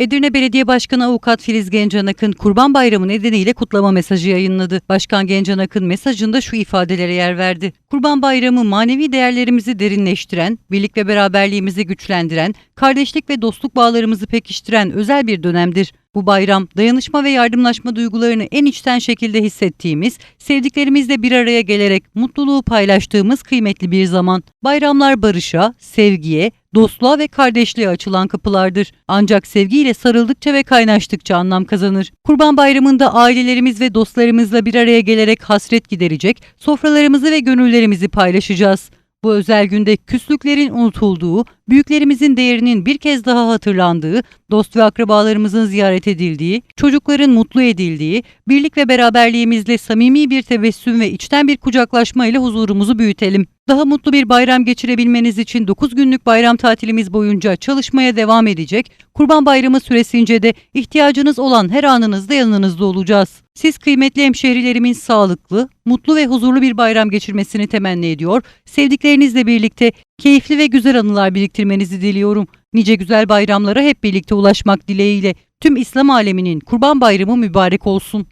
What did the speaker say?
Edirne Belediye Başkanı Avukat Filiz Gencanak'ın Kurban Bayramı nedeniyle kutlama mesajı yayınladı. Başkan Gencanak'ın mesajında şu ifadelere yer verdi. Kurban Bayramı manevi değerlerimizi derinleştiren, birlik ve beraberliğimizi güçlendiren, kardeşlik ve dostluk bağlarımızı pekiştiren özel bir dönemdir. Bu bayram dayanışma ve yardımlaşma duygularını en içten şekilde hissettiğimiz, sevdiklerimizle bir araya gelerek mutluluğu paylaştığımız kıymetli bir zaman. Bayramlar barışa, sevgiye, dostluğa ve kardeşliğe açılan kapılardır. Ancak sevgiyle sarıldıkça ve kaynaştıkça anlam kazanır. Kurban Bayramı'nda ailelerimiz ve dostlarımızla bir araya gelerek hasret giderecek, sofralarımızı ve gönüllerimizi paylaşacağız. Bu özel günde küslüklerin unutulduğu, büyüklerimizin değerinin bir kez daha hatırlandığı, dost ve akrabalarımızın ziyaret edildiği, çocukların mutlu edildiği, birlik ve beraberliğimizle samimi bir tebessüm ve içten bir kucaklaşma ile huzurumuzu büyütelim. Daha mutlu bir bayram geçirebilmeniz için 9 günlük bayram tatilimiz boyunca çalışmaya devam edecek, Kurban Bayramı süresince de ihtiyacınız olan her anınızda yanınızda olacağız. Siz kıymetli hemşehrilerimin sağlıklı, mutlu ve huzurlu bir bayram geçirmesini temenni ediyor, sevdiklerinizle birlikte keyifli ve güzel anılar biriktirmenizi diliyorum. Nice güzel bayramlara hep birlikte ulaşmak dileğiyle tüm İslam aleminin Kurban Bayramı mübarek olsun.